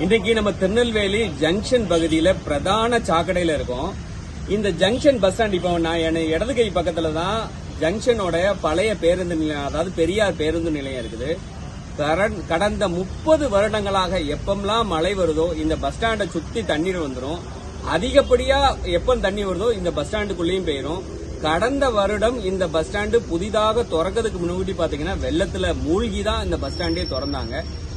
இன்றைக்கு நம்ம திருநெல்வேலி ஜங்ஷன் பகுதியில பிரதான சாக்கடையில இருக்கோம். இந்த ஜங்ஷன் பஸ் ஸ்டாண்ட் இப்போ நான் என் இடது கை பக்கத்துல தான் ஜங்ஷனோட பழைய பேருந்து நிலையம் அதாவது பெரியார் பேருந்து நிலையம் இருக்குது. கடந்த முப்பது வருடங்களாக எப்பெல்லாம் மழை வருதோ இந்த பஸ் ஸ்டாண்டை சுத்தி தண்ணீர் வந்துடும் அதிகப்படியா எப்போ தண்ணி வருதோ இந்த பஸ் ஸ்டாண்டுக்குள்ளேயும் போயிரும். கடந்த வருடம் இந்த பஸ் ஸ்டாண்டு புதிதாக திறக்கிறதுக்கு முன்னாடி பாத்தீங்கன்னா வெள்ளத்துல மூழ்கி தான் இந்த பஸ் ஸ்டாண்டே திறந்தாங்க.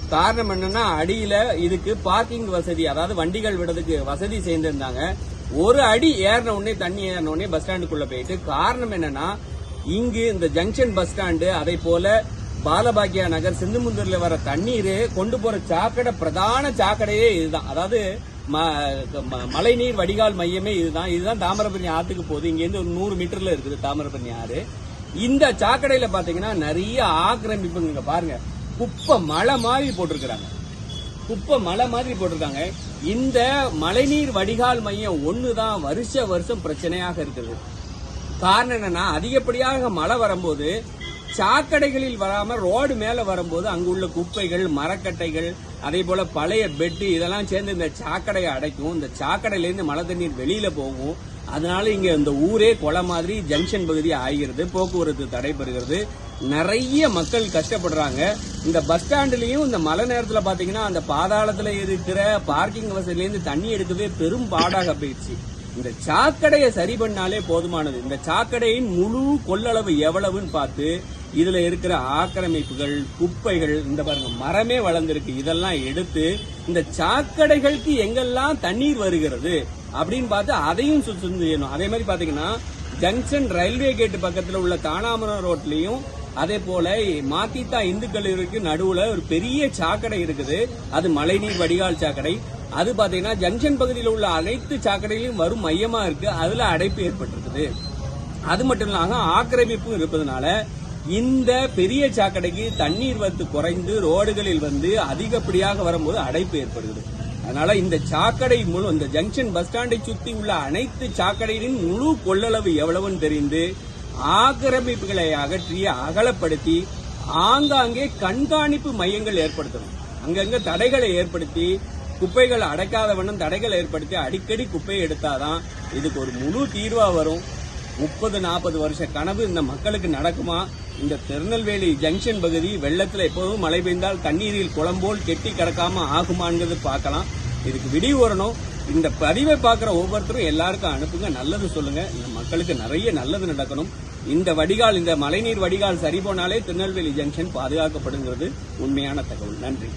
காரணம் என்னன்னா அடியில இதுக்கு பார்க்கிங் வசதி அதாவது வண்டிகள் விடுறதுக்கு வசதி செய்திருந்தாங்க ஒரு அடி ஏறின உடனே தண்ணி ஏறின உடனே பஸ் ஸ்டாண்டுக்குள்ள போயிட்டு காரணம் என்னன்னா இங்கு இந்த ஜங்ஷன் பஸ் ஸ்டாண்டு அதே போல பாலபாக்கியா நகர் சிந்துமுந்தூர்ல வர தண்ணீர் கொண்டு போற சாக்கடை பிரதான சாக்கடையே இதுதான். அதாவது ம- ம- மழைநீர் வடிகால் மையமே இதுதான். இதுதான் தாமிரபரணி ஆத்துக்கு போகுது. இங்க இருந்து ஒரு நூறு மீட்டர்ல இருக்குது தாமிரபரணி ஆறு. இந்த சாக்கடையில பாத்தீங்கன்னா நிறைய ஆக்கிரமிப்புங்க. பாருங்க. குப்பை மழை மாதிரி போட்டிருக்கிறாங்க. குப்பை மலை மாதிரி போட்டிருக்காங்க. இந்த மழைநீர் வடிகால் மையம் ஒன்று தான் வருஷ வருஷம் பிரச்சனையாக இருக்குது காரணம் என்னன்னா அதிகப்படியாக மழை வரும்போது சாக்கடைகளில் வராம ரோடு மேல வரும்போது அங்குள்ள குப்பைகள் மரக்கட்டைகள் அதே போல பழைய பெட்டு இதெல்லாம் சேர்ந்து இந்த சாக்கடையை அடைக்கும். இந்த சாக்கடையில இருந்து மழை தண்ணீர் வெளியில போகும். அதனால இங்க இந்த ஊரே கொலை மாதிரி ஜங்ஷன் பகுதி ஆகிறது போக்குவரத்து தடைபெறுகிறது நிறைய மக்கள் கஷ்டப்படுறாங்க. இந்த பஸ் ஸ்டாண்ட்லயும் இந்த மழை நேரத்துல பாத்தீங்கன்னா அந்த பாதாளத்துல இருக்கிற பார்க்கிங் வசதியில இருந்து தண்ணி எடுக்கவே பெரும் பாடாக போயிடுச்சு. இந்த சாக்கடையை சரி பண்ணாலே போதுமானது. இந்த சாக்கடையின் முழு கொள்ளளவு எவ்வளவுன்னு பார்த்து இதில் இருக்கிற ஆக்கிரமிப்புகள் குப்பைகள் இந்த பாருங்க மரமே வளர்ந்துருக்கு. இதெல்லாம் எடுத்து இந்த சாக்கடைகளுக்கு எங்கெல்லாம் தண்ணீர் வருகிறது அப்படின்னு பார்த்து அதையும் சுத்தம் செய்யணும். அதே மாதிரி பார்த்தீங்கன்னா ஜங்ஷன் ரயில்வே கேட்டு பக்கத்தில் உள்ள தானாமரம் ரோட்லையும் அதே போல மாத்தித்தா இந்து கல்லூரிக்கு நடுவுல ஒரு பெரிய சாக்கடை இருக்குது. அது மழைநீர் வடிகால் சாக்கடை. அது பாத்தீங்கன்னா ஜங்ஷன் பகுதியில் உள்ள அனைத்து சாக்கடையிலும் வரும் மையமா இருக்கு. அதுல அடைப்பு ஏற்பட்டிருக்குது. அது மட்டும் இல்லாம ஆக்கிரமிப்பும் இருப்பதனால இந்த பெரிய சாக்கடைக்கு தண்ணீர் வந்து குறைந்து ரோடுகளில் வந்து அதிகப்படியாக வரும்போது அடைப்பு ஏற்படுகிறது. அதனால இந்த சாக்கடை முழு இந்த ஜங்ஷன் பஸ் ஸ்டாண்டை சுத்தி உள்ள அனைத்து சாக்கடையின் முழு கொள்ளளவு எவ்வளவுன்னு தெரிந்து ஆக்கிரமிப்புகளை அகற்றி அகலப்படுத்தி ஆங்காங்கே கண்காணிப்பு மையங்கள் ஏற்படுத்தணும். அங்கங்க தடைகளை ஏற்படுத்தி குப்பைகள் அடைக்காத வண்ணம் தடைகளை ஏற்படுத்தி அடிக்கடி குப்பையை எடுத்தாதான் இதுக்கு ஒரு முழு தீர்வா வரும். முப்பது நாற்பது வருஷ கனவு இந்த மக்களுக்கு நடக்குமா? இந்த திருநெல்வேலி ஜங்ஷன் பகுதி வெள்ளத்தில் எப்போதும் மழை பெய்ந்தால் தண்ணீரில் குளம்போல் கெட்டி கிடக்காம ஆகுமான்றது பார்க்கலாம். இதுக்கு விடிவு வரணும். இந்த பதிவை பார்க்குற ஒவ்வொருத்தரும் எல்லாருக்கும் அனுப்புங்க. நல்லது சொல்லுங்க. இந்த மக்களுக்கு நிறைய நல்லது நடக்கணும். இந்த வடிகால் இந்த மழைநீர் வடிகால் சரி போனாலே திருநெல்வேலி ஜங்ஷன் பாதுகாக்கப்படுங்கிறது உண்மையான தகவல். நன்றி.